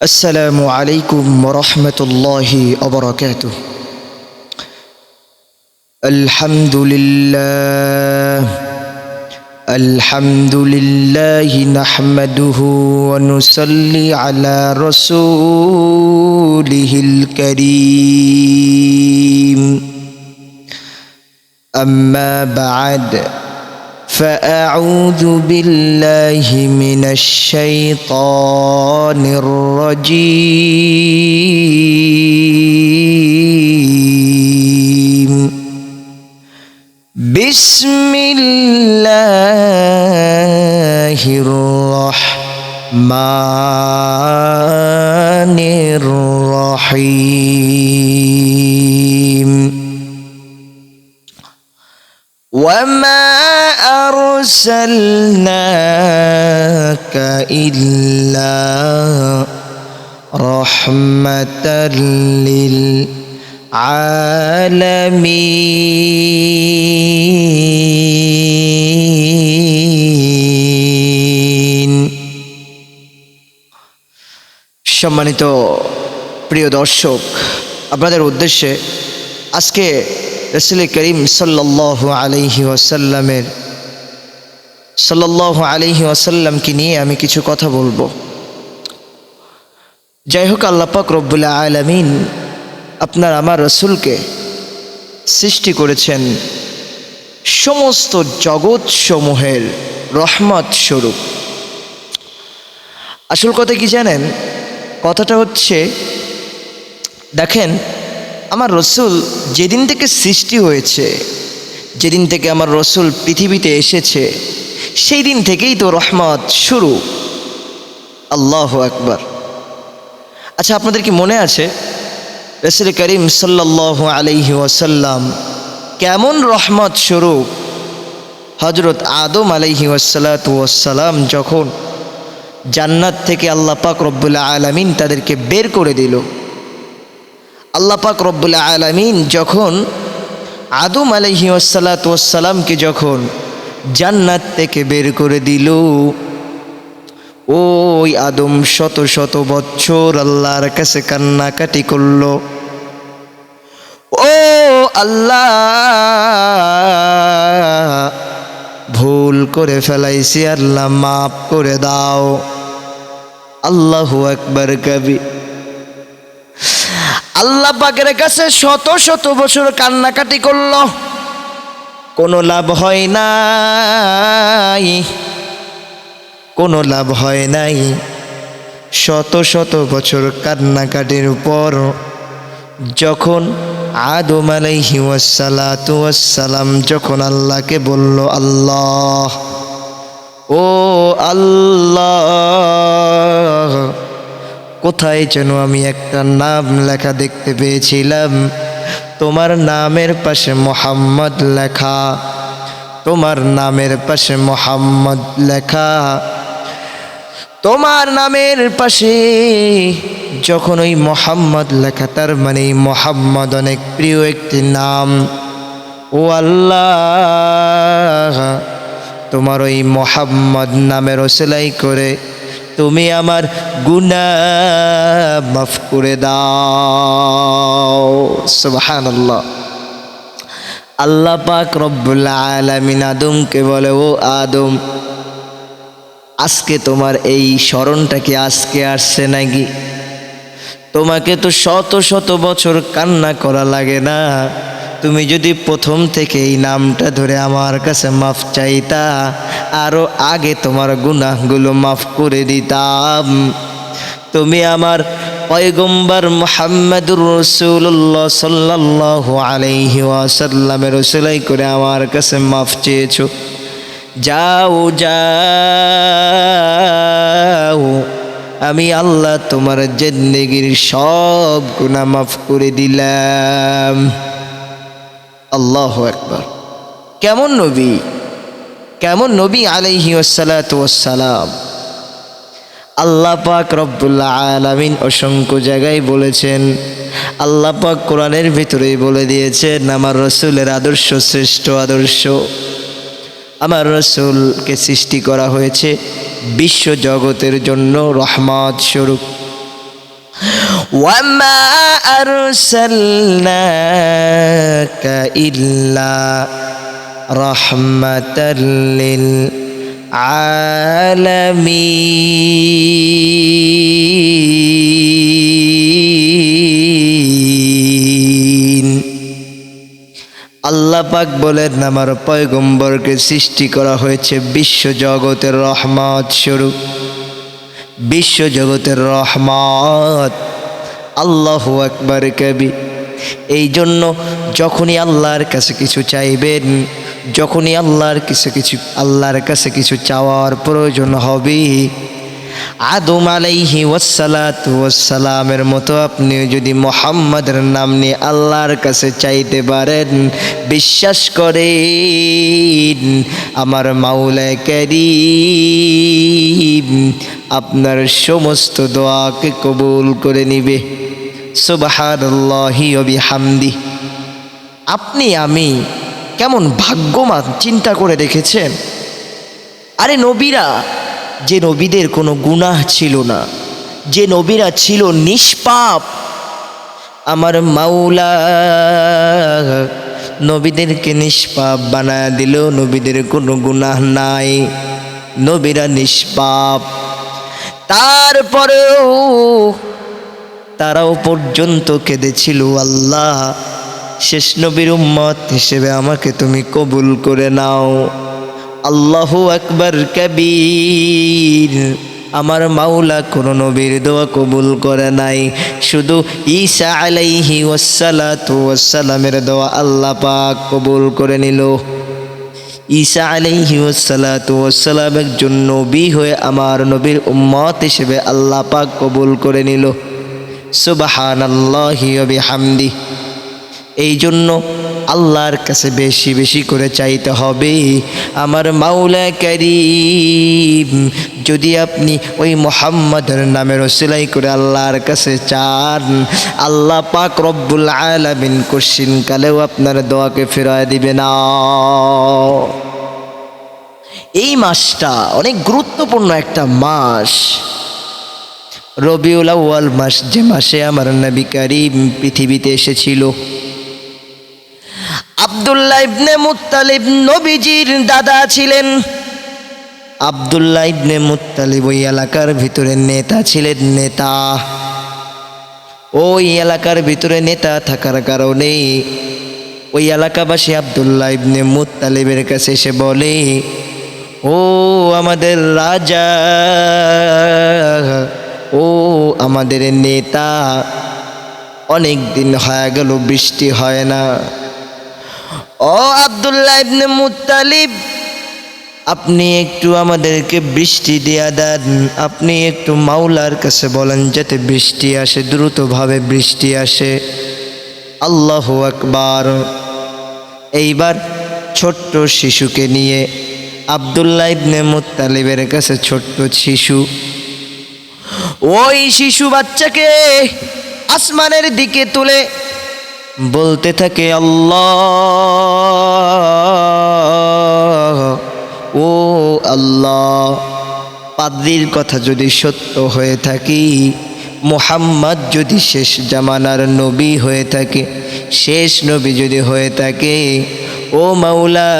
السلام عليكم ورحمة الله وبركاته. الحمد لله الحمد لله نحمده ونصلي على رسوله الكريم. أما بعد فأعوذ بالله من الشيطان الرجيم. بسم الله الرحمن الرحيم. أرسلناك إلا رحمة للعالمين সম্মানিত প্রিয় দর্শক আপনাদের উদ্দেশ্যে আজকে রসুল করিম সাল্লাহ আলহি ওয়াসাল্লামের সাল্লাহ আলহি ওয়াসাল্লামকে নিয়ে আমি কিছু কথা বলব। যাই হোক আল্লাপাক রব্বুল্লা আলমিন আপনার আমার রসুলকে সৃষ্টি করেছেন সমস্ত জগৎ সমূহের রহমত স্বরূপ। আসল কথা কি জানেন? কথাটা হচ্ছে, দেখেন, আমার রসুল যেদিন থেকে সৃষ্টি হয়েছে, যেদিন থেকে আমার রসুল পৃথিবীতে এসেছে সেই দিন থেকেই তো রহমত শুরু। আল্লাহ আকবার। আচ্ছা আপনাদের কি মনে আছে রসুল করিম সাল্লাহ আলহি ওয়াসাল্লাম কেমন রহমত স্বরূপ হজরত আদম আলহি ওয়াসালাতাম যখন জান্নাত থেকে আল্লাহ পাক রব্বুল্লা আলমিন তাদেরকে বের করে দিল। আল্লাহ পাক রব্বুল্লা আলমিন যখন আদম আলহি ওসালাতামকে যখন জান্নাত থেকে বের করে দিল। ওই আদম শত শত বছর আল্লাহর কাছে কান্নাকাটি করল। ও আল্লাহ! ভুল করে ফেলাইছি, আল্লাহ মাফ করে দাও। আল্লাহু একবার কবি। আল্লাহ পাকের কাছে শত শত বছর কান্নাকাটি করল। কোনো লাভ হয় নাই। কোনো লাভ হয় নাই। শত শত বছর কান্নাকাটির পর যখন আদম আলাইহি ওয়াসালাম যখন আল্লাহকে বলল, আল্লাহ, ও আল্লাহ, কোথায় যেন আমি একটা নাম লেখা দেখতে পেয়েছিলাম? তোমার নামের পাশে মোহাম্মদ লেখা। তোমার নামের পাশে মোহাম্মদ লেখা। তোমার নামের পাশে যখন ওই মোহাম্মদ লেখা, তার মানে মোহাম্মদ অনেক প্রিয় একটি নাম। ও আল্লাহ, তোমার ওই মোহাম্মদ নামের ওসেলাই করে তুমি আমার গুনা মাফ করে দাও। সুবহান আল্লাহ আল্লাহ পাক রব্বুল্লা আলমিন আদমকে বলে, ও আদম, আজকে তোমার এই স্মরণটা কি আজকে আসছে নাকি? তোমাকে তো শত শত বছর কান্না করা লাগে না। তুমি যদি প্রথম থেকে এই নামটা ধরে আমার কাছে মাফ চাইতা আরও আগে তোমার গুনাহগুলো মাফ করে দিতাম। তুমি আমার পয়গম্বর মোহাম্মদুর রসুল্লাহ সাল্লাহ আলাইহি ওয়াসাল্লামের রসুলাই করে আমার কাছে মাফ চেয়েছো। যাও যাও, আমি আল্লাহ তোমার জিন্দগির সব গুণা মাফ করে দিলাম। আল্লাহ একবার কেমন নবী? কেমন নবী আলাইহি ওসালাম আল্লাহ পাক রব্বুল্লাহ আলামিন অসংখ্য জায়গায় বলেছেন, আল্লাহ পাক কোরআনের ভিতরেই বলে দিয়েছেন, আমার রসুলের আদর্শ, শ্রেষ্ঠ আদর্শ। আমার রসুলকে সৃষ্টি করা হয়েছে বিশ্ব জগতের জন্য রহমত স্বরূপ। وما أرسلناك إلا رحمة للعالمين আল্লাহ পাক বলেন আমার পয়গম্বরকে সৃষ্টি করা হয়েছে বিশ্ব জগতের রহমত স্বরূপ বিশ্ব জগতের রহমত। আল্লাহ একবার কবি। এই জন্য যখনই আল্লাহর কাছে কিছু চাইবেন, যখনই আল্লাহর কিছু কিছু আল্লাহর কাছে কিছু চাওয়ার প্রয়োজন হবে আদম আলাইহি ওয়াসালামের মতো আপনি যদি মোহাম্মদের নাম নিয়ে আল্লাহর কাছে চাইতে পারেন, বিশ্বাস করেন, আমার মাওলায় করিম আপনার সমস্ত দোয়াকে কবুল করে নিবে। ওয়া বিহামদি। আপনি, আমি কেমন ভাগ্যবান চিন্তা করে দেখেছেন? আরে নবীরা যে নবীদের কোনো গুনাহ ছিল না, যে নবীরা ছিল নিষ্পাপ। আমার মাওলা নবীদেরকে নিষ্পাপ বানায় দিল, নবীদের কোনো গুনাহ নাই, নবীরা নিষ্পাপ। তারপরেও তারাও পর্যন্ত কেঁদেছিল, আল্লাহ, শেষ নবীর উম্মত হিসেবে আমাকে তুমি কবুল করে নাও। আল্লাহু আকবার কবির। আমার মাওলা কোনো নবীর দোয়া কবুল করে নাই। শুধু ঈসা আলাইহি ওয়াসালাতু ওয়াসালামের দোয়া আল্লাহ পাক কবুল করে নিল। ঈসা আলাইহি ওয়াসালাতু ওয়াসালাম একজন নবী হয়ে আমার নবীর উম্মত হিসেবে আল্লাহ পাক কবুল করে নিল। সুবহানাল্লাহি ওয়া বিহামদি। এই জন্য আল্লাহর কাছে বেশি বেশি করে চাইতে হবে। আমার মাওলা করিম, যদি আপনি ওই মোহাম্মদের নামের ওসিলাই করে আল্লাহর কাছে চান, আল্লাহ পাক রব্বুল আলামিন কোশ্চিন কালেও আপনার দোয়াকে ফেরায় দিবে না। এই মাসটা অনেক গুরুত্বপূর্ণ একটা মাস। রবিউল আউয়াল মাস যে মাসে আমার নবী করিম পৃথিবীতে এসেছিল। আবদুল্লাহ ইবনে মুত্তালিব নবীজির দাদা ছিলেন। আবদুল্লাহ ইবনে মুত্তালিব ওই এলাকার ভিতরে নেতা ছিলেন, নেতা। ওই এলাকার ভিতরে নেতা থাকার কারণে ওই এলাকাবাসী আবদুল্লাহ ইবনে মুত্তালিবের কাছে এসে বলে, ও আমাদের রাজা, ও আমাদের নেতা অনেক দিন হয়ে গেল, বৃষ্টি হয় না। ও আবদুল্লাহ ইবনে মুত্তালিব, আপনি একটু আমাদেরকে বৃষ্টি দিয়া দেন। আপনি একটু মাওলার কাছে বলেন, যাতে বৃষ্টি আসে, দ্রুতভাবে বৃষ্টি আসে। আল্লাহ আকবার। এইবার ছোট্ট শিশুকে নিয়ে আবদুল্লাহ ইবনে মুত্তালিবের কাছে ছোট্ট শিশু। ওই শিশু বাচ্চাকে আসমানের দিকে তুলে বলতে থাকে, আল্লাহ, ও আল্লাহ, পাদ্রির কথা যদি সত্য হয়ে থাকি, মোহাম্মদ যদি শেষ জামানার নবী হয়ে থাকে, শেষ নবী যদি হয়ে থাকে, ও মাওলা,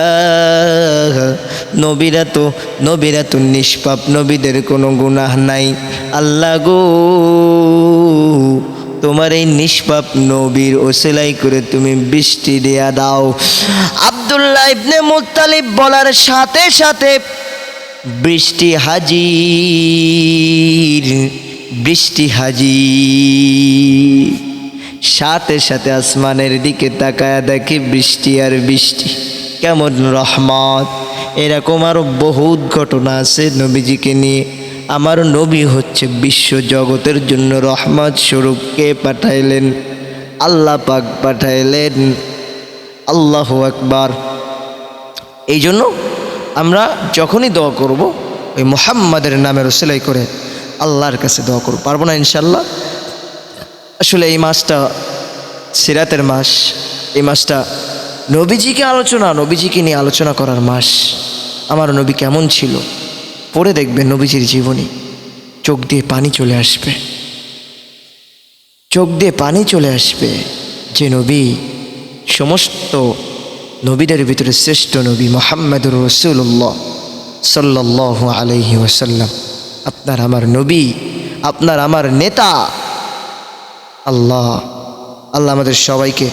নবীরা তো নবীরা তো নিষ্পাপ, নবীদের কোনো গুনাহ নাই। আল্লাহ গো তোমার এই নিষ্পাপ নবীর ওসেলাই করে তুমি বৃষ্টি দেয়া দাও। আবদুল্লাহ ইবনে মুত্তালিব বলার সাথে সাথে বৃষ্টি হাজির বৃষ্টি হাজির। সাথে সাথে আসমানের দিকে তাকায় দেখে বৃষ্টি আর বৃষ্টি। কেমন রহমত। এরকম আরও বহুত ঘটনা আছে নবীজিকে নিয়ে। আমার নবী হচ্ছে বিশ্ব জগতের জন্য রহমত স্বরূপ। কে পাঠাইলেন? আল্লাহ পাক পাঠাইলেন। আল্লাহ আকবার। এই জন্য আমরা যখনই দোয়া করব, ওই মোহাম্মদের নামের সেলাই করে আল্লাহর কাছে দোয়া করব। পারব না ইনশাল্লাহ আসলে এই মাসটা সিরাতের মাস। এই মাসটা নবীজিকে আলোচনা, নবীজিকে নিয়ে আলোচনা করার মাস। আমার নবী কেমন ছিল? পড়ে দেখবেন নবীজির জীবনী। চোখ দিয়ে পানি চলে আসবে। চোখ দিয়ে পানি চলে আসবে যে নবী, সমস্ত নবীদের ভিতরে শ্রেষ্ঠ নবী মোহাম্মদুর রসুল্লাহ সাল্লাহ আলহি ওসাল্লাম আপনার আমার নবী, আপনার আমার নেতা। আল্লাহ আল্লাহ আমাদের সবাইকে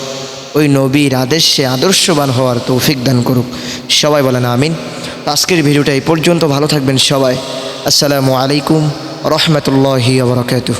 ওই নবীর আদেশে আদর্শবান হওয়ার তৌফিক দান করুক। সবাই বলেন আমিন। আজকের ভিডিওটা এই পর্যন্ত। ভালো থাকবেন সবাই। আসসালামু আলাইকুম রহমতুল্লাহি আবরকাতুহ